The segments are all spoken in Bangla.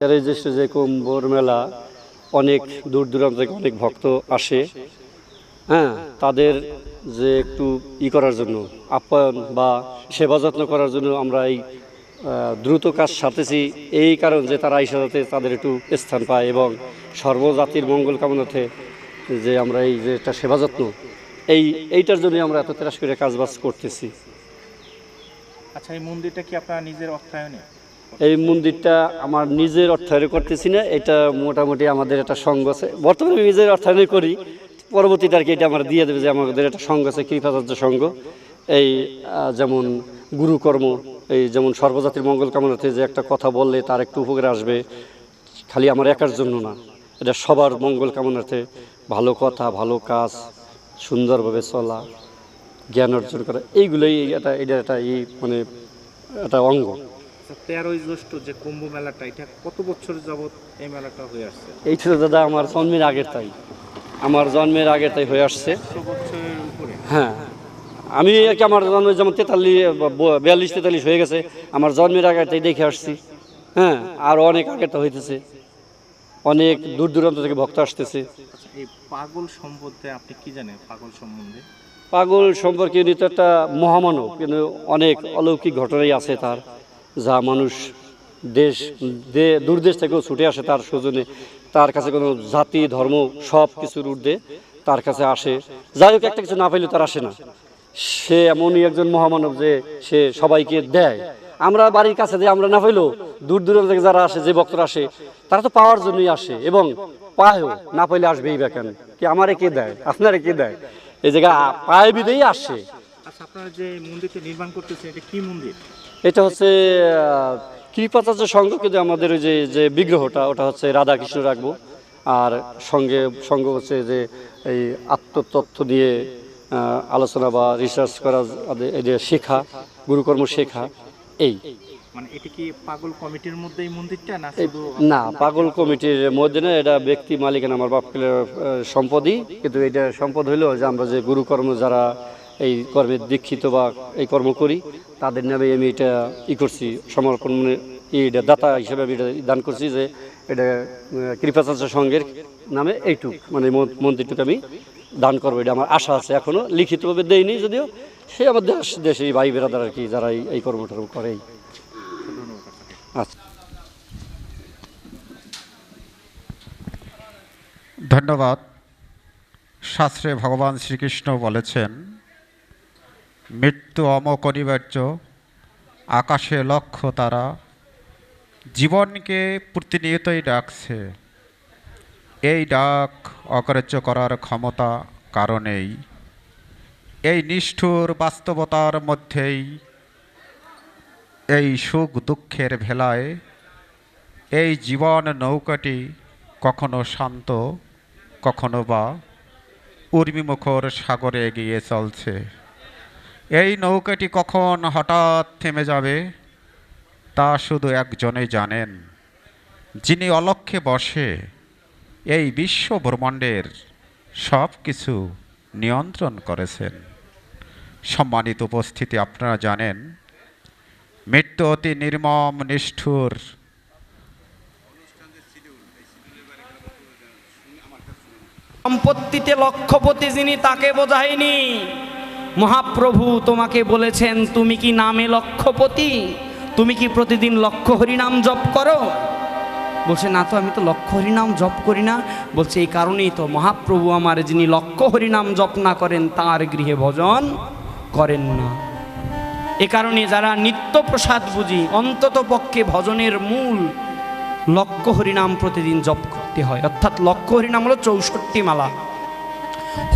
যে কুম্ভর মেলা অনেক দূর দূরান্ত থেকে অনেক ভক্ত আসে হ্যাঁ তাদের যে একটু ই করার জন্য, আপ্যায়ন বা সেবা যত্ন করার জন্য আমরা এই দ্রুত কাজ সারতেছি। এই কারণ যে তারা আইসা যাতে তাদের একটু স্থান পায় এবং সর্বজাতির মঙ্গল কামনাতে যে আমরা এই যে একটা সেবা যত্ন, এই, এইটার জন্যই আমরা এত তেরাস করে কাজবাজ করতেছি। আচ্ছা এই মন্দিরটা কি আপনার নিজের অর্থায়নে এই মন্দিরটা আমার নিজের অর্থায়নে করতেছি না, এটা মোটামুটি আমাদের একটা সঙ্গ আছে। বর্তমানে আমি নিজের অর্থায়নে করি, পরবর্তীতে আর কি এটা আমার দিয়ে দেবে যে আমাদের একটা সঙ্গ আছে, কৃপাচার্য সঙ্গ। এই যেমন গুরুকর্ম, এই যেমন সর্বজাতির মঙ্গল কামনাতে যে একটা কথা বললে তার একটু উপকার আসবে, খালি আমার একার জন্য না, এটা সবার মঙ্গল কামনাতে ভালো কথা, ভালো কাজ, সুন্দরভাবে চলা, জ্ঞান অর্জন করা, এইগুলোই এটা এটা একটা এই মানে একটা অঙ্গ। আচ্ছা তেরোই জ্যৈষ্ঠ যে কুম্ভ মেলাটা এটা কত বছর যাবত এই মেলাটা হয়ে আসছে? এইটা তো দাদা আমার জন্মের আগের তাই। আমার জন্মের আগের তাই হয়ে আসছে। হ্যাঁ। আমি কি আমার জন্মের যেমন তেতাল্লিশ বিয়াল্লিশ তেতাল্লিশ হয়ে গেছে আমার জন্মের আগের তাই দেখে আসছি। হ্যাঁ আর অনেক আগেরটা হইতেছে। অনেক দূর দূরান্ত থেকে ভক্ত আসতেছে। আচ্ছা এই পাগল সম্বন্ধে আপনি কি জানেন পাগল সম্বন্ধে? পাগল সম্পর্কে উনি তো একটা মহামানব কিন্তু অনেক অলৌকিক ঘটনাই আছে তার। যা মানুষ দেশ, দে- দূরদেশ থেকেও ছুটে আসে তার সৌজনে তার কাছে কোনো জাতি, ধর্ম, সব কিছুর ঊর্ধ্বে তার কাছে আসে। যাই হোক, একটা কিছু না পাইলেও তার আসে না। সে এমনই একজন মহামানব যে সে সবাইকে দেয়। আমরা বাড়ির কাছে যে আমরা না পাইলেও দূর দূরান্ত থেকে যারা আসে, যে ভক্তরা আসে, তারা তো পাওয়ার জন্যই আসে এবং পায়ও, না পাইলে আসবেই বা কেন? কি আমারে কে দেয়? আপনারে কে দেয়? এই জায়গা পায়ে বিদেই আসে। আচ্ছা যে মন্দিরটা নির্মাণ করতেছেন, এটা কি মন্দির? এটা হচ্ছে কৃপাচার্য সংঘ কিন্তু আমাদের ওই যে যে বিগ্রহটা ওটা হচ্ছে রাধা কৃষ্ণ রাখব। আর সঙ্গে সঙ্গ হচ্ছে যে এই আত্মতথ্য দিয়ে আলোচনা বা রিসার্চ করা এই যে শেখা গুরুকর্ম শেখা এই। মানে না পাগল কমিটির মধ্যে না এটা ব্যক্তি মালিকানা আমার বাপকে সম্পদই। কিন্তু এটা সম্পদ হইল যে আমরা যে গুরুকর্ম যারা এই কর্মে দীক্ষিত বা এই কর্ম করি, তাদের নামে আমি এটা ই করছি, সমর্পণ মানে এটা দাতা হিসেবে আমি এটা দান করছি যে এটা কৃপাচার্য সংঘের নামে এইটুক মানে মন- মন্দিরটুকু আমি দান করব, এটা আমার আশা আছে এখনও লিখিতভাবে দেয়নি যদিও, সে আমার দেশ দেশে এই ভাই বেড়াদার আর কি যারা এই- কর্মটা করে। আচ্ছা। ধন্যবাদ। শাস্ত্রে ভগবান শ্রীকৃষ্ণ বলেছেন মৃত্যু অমকরিবার্য আকাশে লক্ষ্য তারা, জীবনকে প্রতিনিয়তই ডাকছে। এই ডাক অগ্রাহ্য করার ক্ষমতা কারণেই এই নিষ্ঠুর বাস্তবতার মধ্যেই, এই সুখ দুঃখের ভেলায়, এই জীবন নৌকাটি কখনো শান্ত, কখনো বা উর্মিমুখর সাগরে এগিয়ে চলছে। এই নৌকাটি কখন হঠাৎ থেমে যাবে, তা শুধু একজনেই জানেন, যিনি অলক্ষে বসে এই বিশ্ব ব্রহ্মাণ্ডের সব কিছু নিয়ন্ত্রণ করেছেন। সম্মানিত উপস্থিতি, আপনারা জানেন, মৃত্যু অতি নির্মম, নিষ্ঠুর। সম্পত্তিতে লক্ষপতি যিনি, তাকে বোঝায়নি। মহাপ্রভু তোমাকে বলেছেন, তুমি কি নামে লক্ষপতি? তুমি কি প্রতিদিন লক্ষ হরিনাম জপ করো? বলছে, না তো, আমি তো লক্ষ হরিনাম জপ করি না। বলছে, এই কারণেই তো মহাপ্রভু আমার যিনি লক্ষ হরিনাম জপ না করেন, তার গৃহে ভজন করেন না। এ কারণে যারা নিত্য প্রসাদ বুঝি, অন্তত পক্ষে ভজনের মূল লক্ষ হরিনাম প্রতিদিন জপ করতে হয়। অর্থাৎ লক্ষ হরিনাম হলো চৌষট্টি মালা।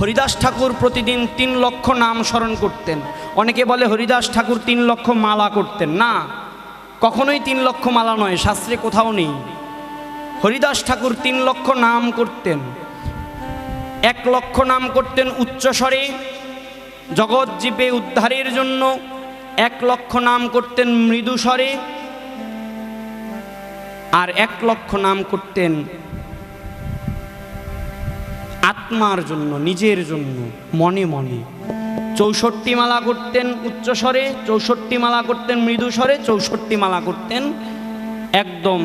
হরিদাস ঠাকুর প্রতিদিন তিন লক্ষ নাম স্মরণ করতেন। অনেকে বলে হরিদাস ঠাকুর তিন লক্ষ মালা করতেন। না, কখনোই তিন লক্ষ মালা নয়, শাস্ত্রে কোথাও নেই। হরিদাস ঠাকুর তিন লক্ষ নাম করতেন। এক লক্ষ নাম করতেন উচ্চস্বরে, জগৎ জীবে উদ্ধারের জন্য। এক লক্ষ নাম করতেন মৃদুস্বরে। আর এক লক্ষ নাম করতেন আত্মার জন্য, নিজের জন্য, মনে মনে। চৌষট্টি মালা করতেন উচ্চস্বরে, চৌষট্টি মালা করতেন মৃদুস্বরে, চৌষট্টি মালা করতেন একদম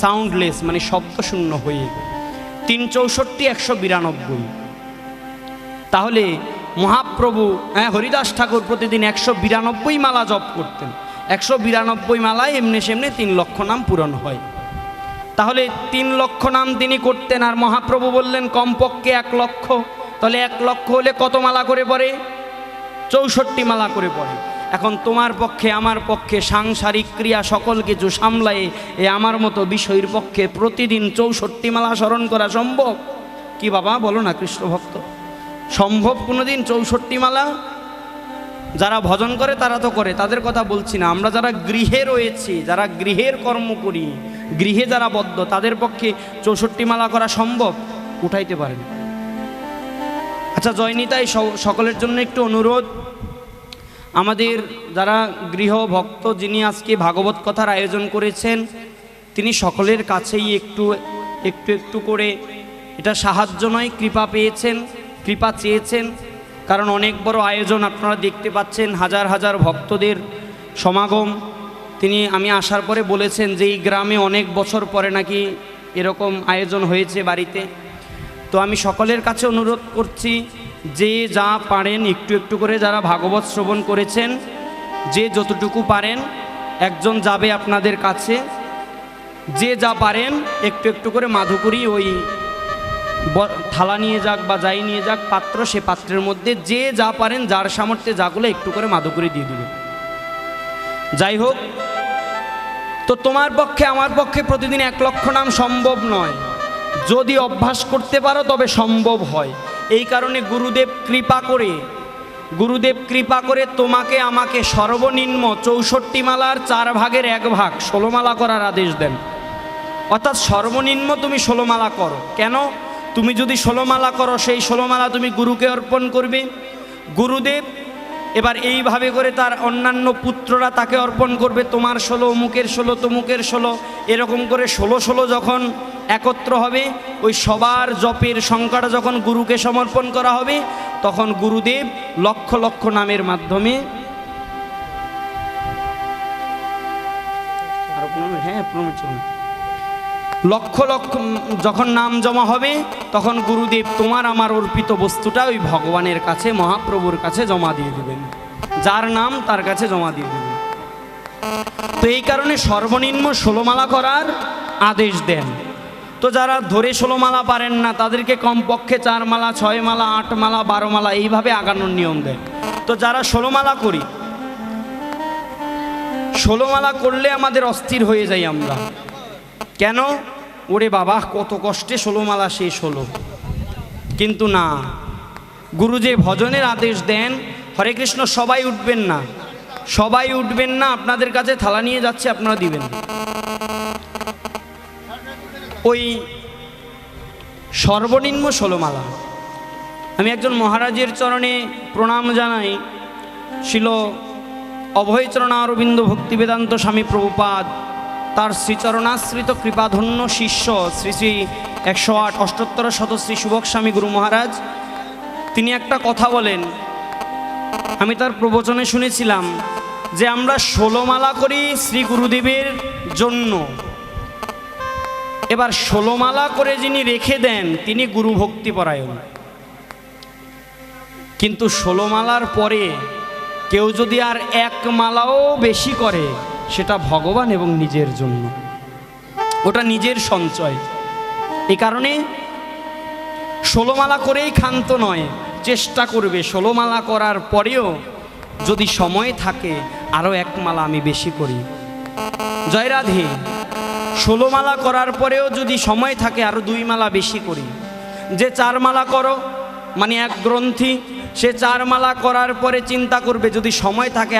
সাউন্ডলেস মানে শব্দশূন্য হয়ে। তিন চৌষট্টি, একশো বিরানব্বই। তাহলে মহাপ্রভু হ্যাঁ হরিদাস ঠাকুর প্রতিদিন একশো বিরানব্বই মালা জপ করতেন। একশো বিরানব্বই মালায় এমনি সেমনি তিন লক্ষ নাম পূরণ হয়। তাহলে তিন লক্ষ নাম তিনি করতেন আর মহাপ্রভু বললেন, কমপক্ষে এক লক্ষ। তাহলে এক লক্ষ হলে কত মালা করে পড়ে? চৌষট্টি মালা করে পড়ে। এখন তোমার পক্ষে, আমার পক্ষে সাংসারিক ক্রিয়া সকল কিছু সামলায়ে এ আমার মতো বিষয়ের পক্ষে প্রতিদিন চৌষট্টি মালা স্মরণ করা সম্ভব? কি বাবা, বলো না কৃষ্ণ ভক্ত সম্ভব কোনোদিন চৌষট্টি মালা? যারা ভজন করে তারা তো করে, তাদের কথা বলছি না। আমরা যারা গৃহে রয়েছি, যারা গৃহের কর্ম করি গৃহে যারা বদ্ধ, তাদের পক্ষে চৌষট্টি মালা করা সম্ভব? উঠাইতে পারেন। আচ্ছা জয়নিতাই সকলের জন্য একটু অনুরোধ। আমাদের যারা গৃহ ভক্ত যিনি আজকে ভাগবত কথার আয়োজন করেছেন, তিনি সকলের কাছেই একটু একটু একটু করে এটা সাহায্য নয়, কৃপা পেয়েছেন, কৃপা চেয়েছেন। কারণ অনেক বড় আয়োজন আপনারা দেখতে পাচ্ছেন, হাজার হাজার ভক্তদের সমাগম। তিনি আমি আসার পরে বলেছেন যে এই গ্রামে অনেক বছর পরে নাকি এরকম আয়োজন হয়েছে বাড়িতে। তো আমি সকলের কাছে অনুরোধ করছি, যে যা পারেন, একটু একটু করে যারা ভাগবত শ্রবণ করেছেন, যে যতটুকু পারেন, একজন যাবে আপনাদের কাছে। যে যা পারেন, একটু একটু করে মাধুকরী ওই থালা নিয়ে যাক বা যাই নিয়ে যাক, পাত্র সে পাত্রের মধ্যে, যে যা পারেন, যার সামর্থ্যে যাগুলো একটু করে মাধুকুরি দিয়ে দেবে। যাই হোক, তো তোমার পক্ষে, আমার পক্ষে প্রতিদিন এক লক্ষ নাম সম্ভব নয়। যদি অভ্যাস করতে পারো, তবে সম্ভব হয়। এই কারণে গুরুদেব কৃপা করে, গুরুদেব কৃপা করে তোমাকে আমাকে সর্বনিম্ন চৌষট্টি মালার চার ভাগের এক ভাগ ষোলো মালা করার আদেশ দেন। অর্থাৎ সর্বনিম্ন তুমি ষোলো মালা করো। কেন? তুমি যদি ষোলো মালা করো, সেই ষোলো মালা তুমি গুরুকে অর্পণ করবে। গুরুদেব এবার এইভাবে করে তার অন্যান্য পুত্ররা তাকে অর্পণ করবে, তোমার ষোলো, অমুকের ষোলো, তমুকের ষোলো। এরকম করে ষোলো ষোলো যখন একত্র হবে, ওই সবার জপের সংখ্যাটা যখন গুরুকে সমর্পণ করা হবে, তখন গুরুদেব লক্ষ লক্ষ নামের মাধ্যমে হ্যাঁ প্রণাম। লক্ষ লক্ষ যখন নাম জমা হবে, তখন গুরুদেব তোমার আমার অর্পিত বস্তুটা ওই ভগবানের কাছে, মহাপ্রভুর কাছে জমা দিয়ে দেবেন। যার নাম তার কাছে জমা দিয়ে দেবেন। তো এই কারণে সর্বনিম্ন ষোলোমালা করার আদেশ দেন। তো যারা ধরে ষোলোমালা পারেন না, তাদেরকে কমপক্ষে চার মালা, ছয় মালা, আট মালা, বারো মালা, এইভাবে আগানোর নিয়ম দেয়। তো যারা ষোলোমালা করি ষোলোমালা করলে আমাদের অস্থির হয়ে যাই আমরা। কেন? ওরে বাবা, কত কষ্টে ষোলোমালা শেষ হলো। কিন্তু না গুরু যে ভজনের আদেশ দেন, হরে কৃষ্ণ, সবাই উঠবেন না। সবাই উঠবেন না, আপনাদের কাছে থালা নিয়ে যাচ্ছে, আপনারা দিবেন ওই সর্বনিম্ন ষোলোমালা। আমি একজন মহারাজের চরণে প্রণাম জানাই। ছিল অভয়চরণা অরবিন্দ ভক্তিবেদান্ত স্বামী প্রভুপাদ তার শ্রীচরণাশ্রিত কৃপাধন্য শিষ্য শ্রী শ্রী একশো আট অষ্টোত্তর শতশ্রী সুভক স্বামী গুরু মহারাজ, তিনি একটা কথা বলেন। আমি তার প্রবচনে শুনেছিলাম যে আমরা ষোলোমালা করি শ্রী গুরুদেবের জন্য। এবার ষোলোমালা করে যিনি রেখে দেন, তিনি গুরু ভক্তিপরায়ণ কিন্তু ষোলোমালার পরে কেউ যদি আর এক মালাও বেশি করে সেটা ভগবান এবং নিজের জন্য। ওটা নিজের সঞ্চয়। এই কারণে ষোলোমালা করেই ক্ষান্ত নয়, চেষ্টা করবে। ষোলোমালা করার পরেও যদি সময় থাকে, আরও এক মালা আমি বেশি করি। জয়রাধে ষোলোমালা করার পরেও যদি সময় থাকে, আরও দুই মালা বেশি করি। যে চার মালা করো মানে এক গ্রন্থি, সে চার মালা করার পরে চিন্তা করবে, যদি সময় থাকে